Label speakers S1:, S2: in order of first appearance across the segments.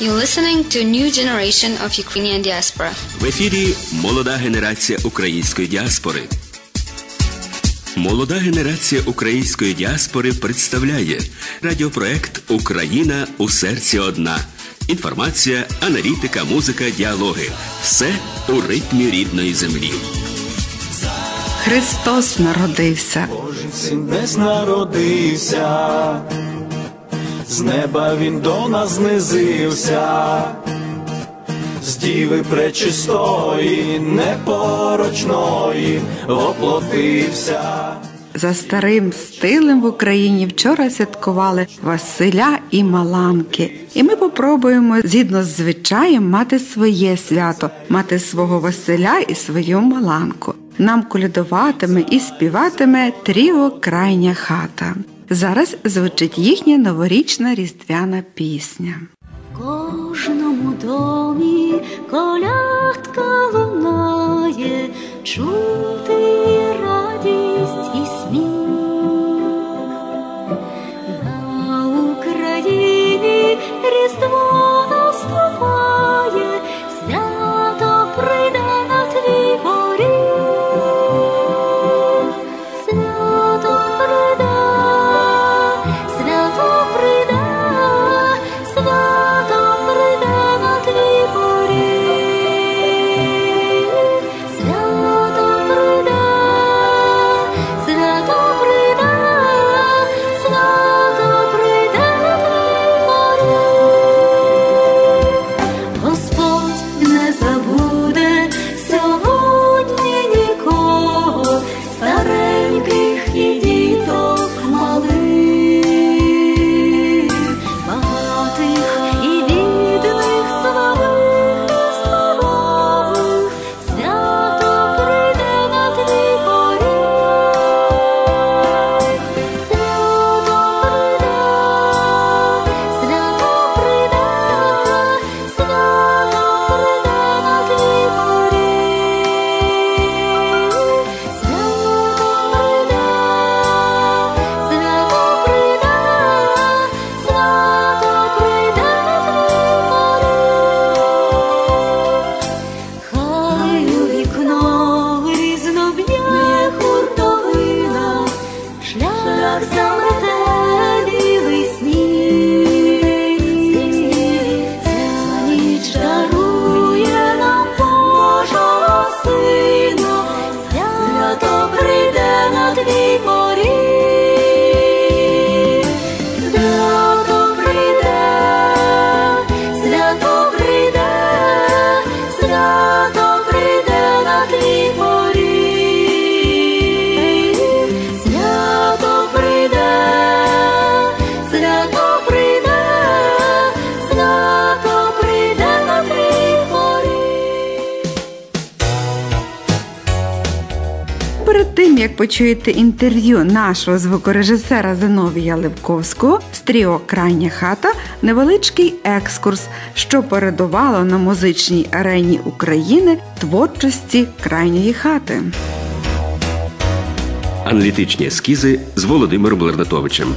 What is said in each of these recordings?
S1: You're listening to new generation of Ukrainian diaspora.
S2: В ефірі молода генерація української діаспори. Молода генерація української діаспори представляє радіопроект Україна у серці одна. Інформація, аналітика, музика, діалоги. Все у ритмі рідної землі.
S3: Христос народився.
S4: Божий син десь народився, з неба він до нас знизився, з діви пречистої, непорочної, воплотився.
S3: За старим стилем в Україні вчора святкували Василя і Маланки. І ми попробуємо згідно з звичаєм мати своє свято, мати свого Василя і свою Маланку. Нам колядуватиме і співатиме тріо Крайня хата. Зараз звучить їхня новорічна різдвяна пісня.
S5: В кожному домі колядка лунає, чути
S3: тим як почуєте інтерв'ю нашого звукорежисера Зиновія Левковського з тріо Крайня хата, невеличкий екскурс, що передувало на музичній арені України творчості крайньої хати.
S2: Аналітичні ескізи з Володимиром Лернатовичем.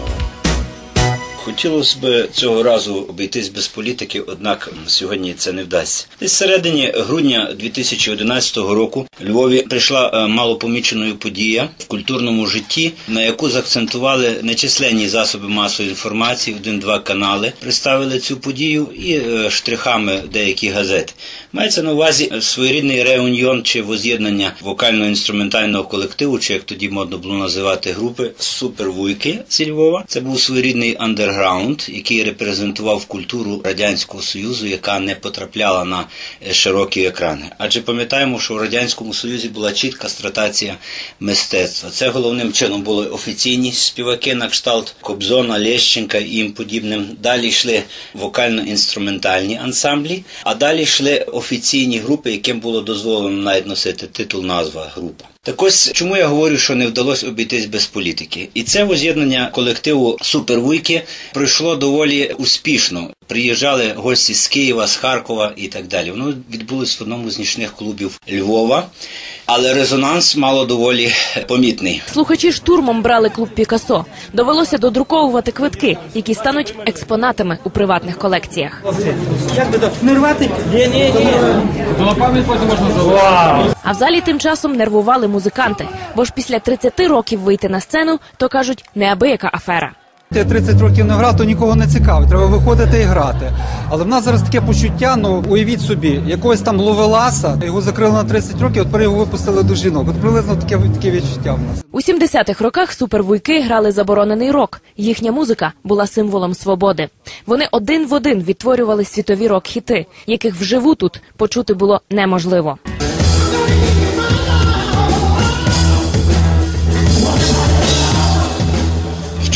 S6: Хотілося б цього разу обійтись без політики, однак сьогодні це не вдасться. Десь середині грудня 2011 року Львові прийшла е, малопоміченою подія в культурному житті, на яку заакцентували нечисленні засоби масової інформації, один-два канали представили цю подію і е, штрихами деякі газети. Мається на увазі своєрідний реуньйон чи воз'єднання вокально-інструментального колективу, чи як тоді модно було називати групи Супервуйки зі Львова. Це був своєрідний андерграунд, який репрезентував культуру радянського союзу, яка не потрапляла на е, широкі екрани. Адже пам'ятаємо, що в радянському союзі була чітка стратація мистецтва. Це головним чином були офіційні співаки на кшталт Кобзона, Лещенка і їм подібним. Далі йшли вокально-інструментальні ансамблі, а далі йшли офіційні групи, яким було дозволено навіть носити титул назва група. Так ось чому я говорю, що не вдалося обійтись без політики, і це воз'єднання колективу Супервуйки пройшло доволі успішно. Приїжджали гості з Києва, з Харкова і так далі. Воно відбулось в одному з нічних клубів Львова, але резонанс мало доволі помітний.
S7: Слухачі штурмом брали клуб Пікасо. Довелося додруковувати квитки, які стануть експонатами у приватних колекціях. А в залі тим часом нервували музиканти, бо ж після 30 років вийти на сцену, то кажуть, неабияка афера.
S8: Я 30 років не грав, то нікого не цікавить. Треба виходити і грати. Але в нас зараз таке почуття, ну уявіть собі, якогось там ловеласа, його закрили на 30 років, от його випустили до жінок. От приблизно таке, таке відчуття в нас.
S7: У 70-х роках супервуйки грали заборонений рок. Їхня музика була символом свободи. Вони один в один відтворювали світові рок-хіти, яких вживу тут почути було неможливо.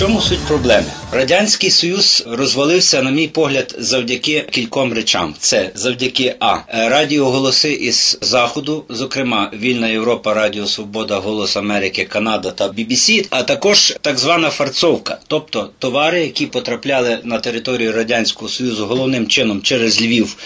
S6: Чому суть проблеми? Радянський Союз розвалився, на мій погляд, завдяки кільком речам. Це завдяки А. Радіоголоси із Заходу, зокрема Вільна Європа, Радіо Свобода, Голос Америки, Канада та BBC, а також так звана фарцовка, тобто товари, які потрапляли на територію Радянського Союзу головним чином через Львів,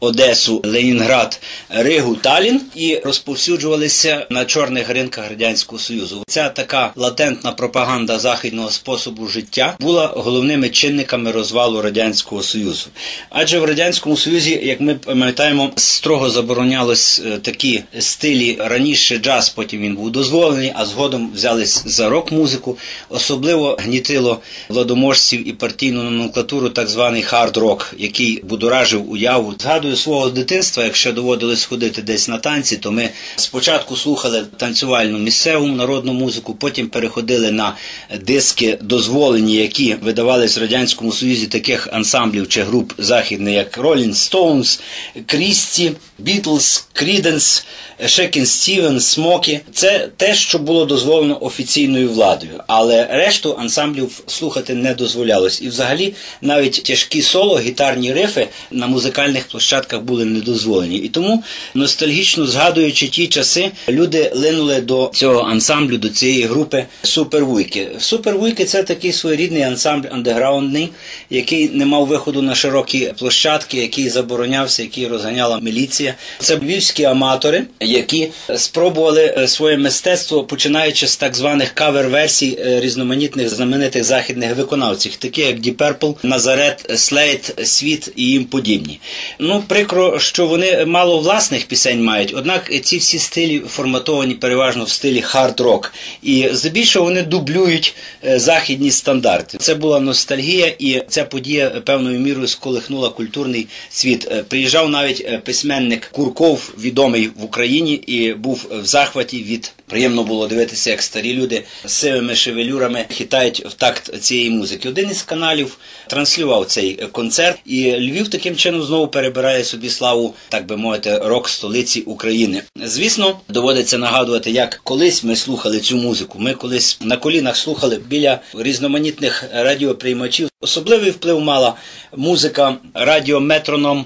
S6: Одесу, Ленінград, Ригу, Талін і розповсюджувалися на чорних ринках Радянського Союзу. Ця така латентна пропаганда західного способу життя була головними чинниками розвалу радянського союзу. Адже в радянському союзі, як ми пам'ятаємо, строго заборонялись е, такі стилі раніше джаз, потім він був дозволений, а згодом взялись за рок-музику. Особливо гнітило владоможців і партійну номенклатуру так званий хард-рок, який будоражив уяву. Згадую свого дитинства, якщо доводилось ходити десь на танці, то ми спочатку слухали танцювальну місцеву народну музику, потім переходили на диски дозволені, які видавались в радянському союзі таких ансамблів чи груп західних, як Rolling Stones, Крісті, Beatles, Creedence, Shakin' Stevens, Смокі. Це те, що було дозволено офіційною владою, але решту ансамблів слухати не дозволялось. І взагалі навіть тяжкі соло, гітарні рифи на музикальних площадках були не дозволені. І тому ностальгічно згадуючи ті часи, люди линули до цього ансамблю, до цієї групи Супервуйки. Супервуйки це такий своєрідний ансамбль андеграундний, який не мав виходу на широкі площадки, який заборонявся, який розганяла міліція. Це львівські аматори, які спробували е, своє мистецтво, починаючи з так званих кавер-версій е, різноманітних знаменитих західних виконавців, такі як Ді Перпл, Назарет, Слейт, Світ і їм подібні. Ну, прикро, що вони мало власних пісень мають, однак ці всі стилі форматовані переважно в стилі хард-рок. І здебільшого вони дублюють е, західні стандарти. Це була ностальгія, і ця подія певною мірою сколихнула культурний світ. Приїжджав навіть письменник Курков, відомий в Україні, і був в захваті від приємно було дивитися, як старі люди з сивими шевелюрами хитають в такт цієї музики. Один із каналів транслював цей концерт, і Львів таким чином знову перебирає собі славу, так би мовити, рок столиці України. Звісно, доводиться нагадувати, як колись ми слухали цю музику. Ми колись на колінах слухали біля різноманітних радіоприймачів. Особливий вплив мала музика радіо Метроном.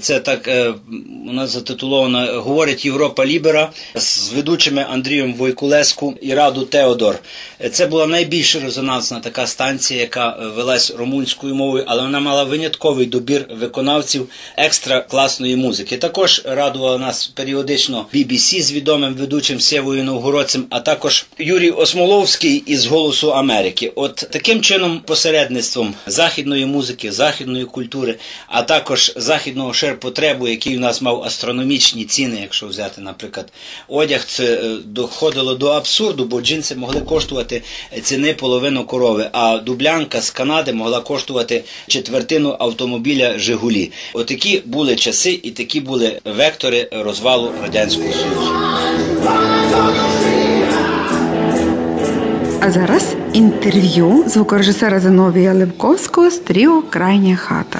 S6: Це так е, у нас затитуловано Говорить Європа Лібера з ведучими Андрієм Войкулеску і Раду Теодор. Це була найбільш резонансна така станція, яка велась румунською мовою, але вона мала винятковий добір виконавців екстра класної музики. Також радувала нас періодично BBC з відомим ведучим Сєвою Новгородцем, а також Юрій Осмоловський із Голосу Америки. От таким чином посередництвом західної музики, західної культури, а також західного ширпотребу, який у нас мав астрономічні ціни, якщо взяти, наприклад, одяг, це е, доходило до абсурду, бо джинси могли коштувати ціни половину корови, а дублянка з Канади могла коштувати четвертину автомобіля Жигулі. Отакі були часи і такі були вектори розвалу радянського союзу.
S3: А зараз інтерв'ю звукорежисера Зиновія Левковського з тріо Крайня хата.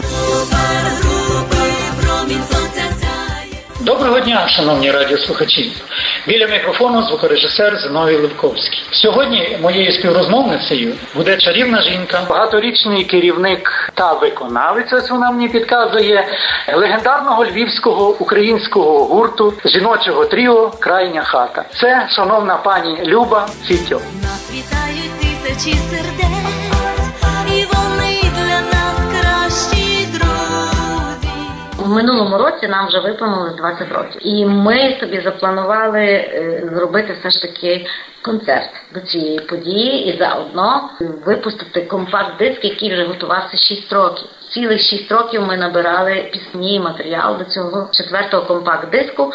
S9: Доброго дня, шановні радіослухачі. Біля мікрофону звукорежисер Зиновій Левковський. Сьогодні моєю співрозмовницею буде чарівна жінка, багаторічний керівник та виконавець, ось вона мені підказує, легендарного львівського українського гурту жіночого тріо Крайня хата. Це шановна пані Люба Фітьо.
S5: Нас вітають тисячі сердець,
S10: цьому році нам вже виповнилось 20 років, і ми собі запланували е, зробити все ж таки концерт до цієї події і заодно випустити компакт-диск, який вже готувався 6 років. Цілих 6 років ми набирали пісні і матеріал до цього четвертого компакт-диску,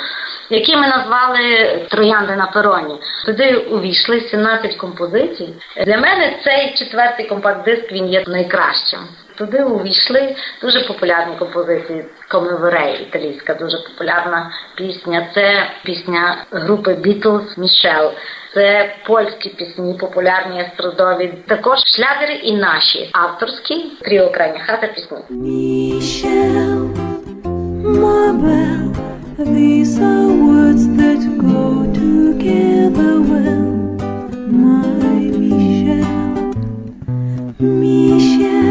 S10: який ми назвали Троянди на пероні. Туди увійшли 17 композицій. Для мене цей четвертий компакт-диск він є найкращим. Туди увійшли дуже популярні композиції Комеверей, італійська дуже популярна пісня. Це пісня групи Beatles Мішел. Це польські пісні, популярні естрадові. Також шлягери і наші авторські тріо крайня хата пісні.
S5: Michel,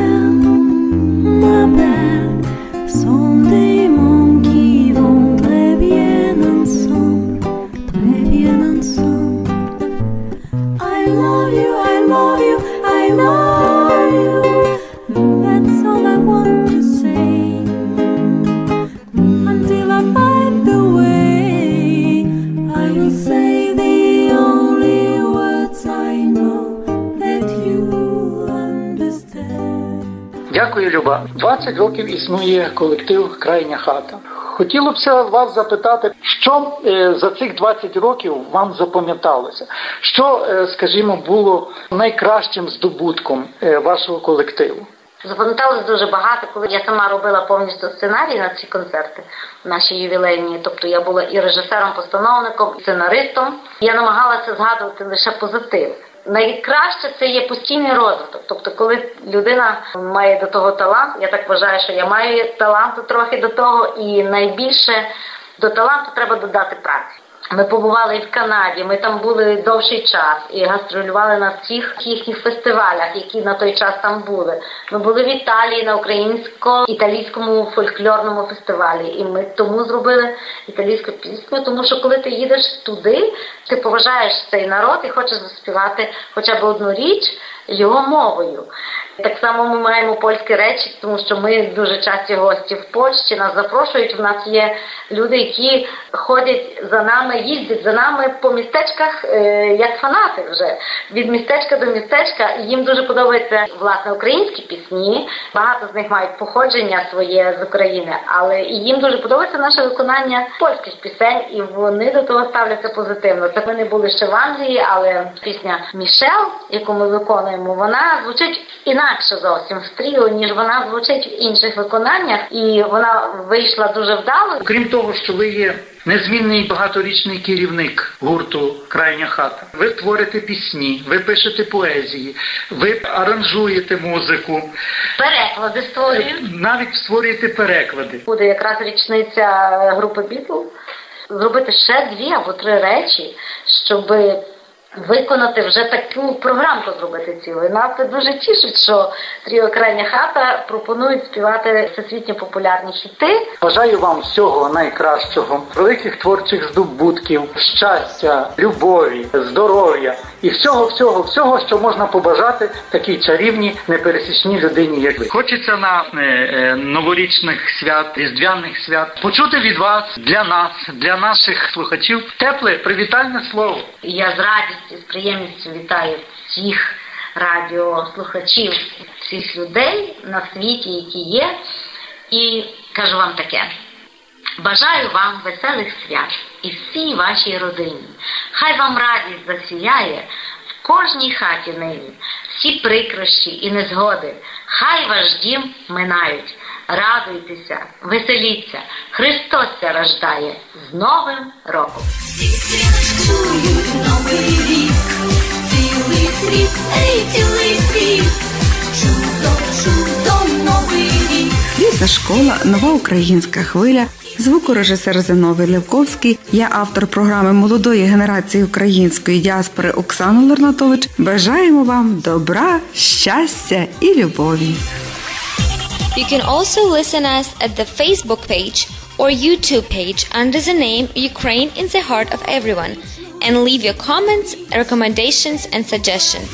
S9: існує колектив Крайня хата. Хотілося б вас запитати, що е, за цих 20 років вам запам'яталося? Що, е, скажімо, було найкращим здобутком е, вашого колективу?
S10: Запам'яталось дуже багато, коли я сама робила повністю сценарій на ці концерти, наші ювілейні. Тобто я була і режисером-постановником, і сценаристом. Я намагалася згадувати лише позитив. Найкраще це є постійний розвиток. Тобто, коли людина має до того талант, я так вважаю, що я маю таланту трохи до того, і найбільше до таланту треба додати праці. Ми побували в Канаді, ми там були довший час і гастролювали на всіх їхніх фестивалях, які на той час там були. Ми були в Італії на українсько-італійському фольклорному фестивалі, і ми тому зробили італійську пісню, тому що коли ти їдеш туди, ти поважаєш цей народ і хочеш заспівати хоча б одну річ його мовою. Так само ми маємо польські речі, тому що ми дуже часті гості в Польщі, нас запрошують. У нас є люди, які ходять за нами, їздять за нами по містечках е, як фанати вже від містечка до містечка. І їм дуже подобаються власне українські пісні. Багато з них мають походження своє з України, але і їм дуже подобається наше виконання польських пісень, і вони до того ставляться позитивно. Це ми не були ще в Англії, але пісня Мішел, яку ми виконуємо, вона звучить інакше зовсім в тріо, ніж вона звучить в інших виконаннях, і вона вийшла дуже вдало.
S9: Крім того, що ви є незмінний багаторічний керівник гурту Крайня хата. Ви творите пісні, ви пишете поезії, ви аранжуєте музику,
S10: Переклади створюємо.
S9: навіть створюєте переклади.
S10: Буде якраз річниця групи Бітлз. Зробити ще дві або три речі, щоб виконати вже таку програмку зробити цілу. І нас це дуже тішить, що тріо крайня хата пропонують співати всесвітньо популярні хіти.
S9: Бажаю вам всього найкращого, великих творчих здобутків, щастя, любові, здоров'я і всього, всього, всього, що можна побажати такій чарівній, непересічній людині, як ви. Хочеться на е, е, новорічних свят, різдвяних свят почути від вас для нас, для наших слухачів, тепле привітальне слово.
S10: Я з радістю, з приємністю вітаю всіх радіослухачів, всіх людей на світі, які є, і кажу вам таке. Бажаю вам веселих свят і всій вашій родині. Хай вам радість засіяє в кожній хаті нині, всі прикрощі і незгоди, хай ваш дім минають. Радуйтеся, веселіться, Христос ся рождає з Новим роком!
S5: Новий рік, цілий світ, ей, цілий світ, чудо, чудо, новий рік.
S3: Ліса школа, нова українська хвиля. Звукорежисер Зиновий Левковський, я автор програми молодої генерації української діаспори Оксана Лорнатович. Бажаємо вам добра, щастя і любові.
S1: You can also listen us at the Facebook page or YouTube page under the name Ukraine in the Heart of Everyone and leave your comments, recommendations and suggestions.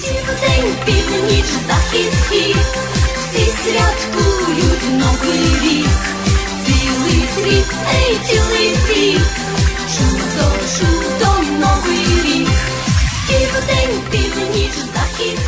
S5: Всі святкують новий рік, світ, ей, цілий світ, чудо, чудо, новий рік. Південь, північ, захід,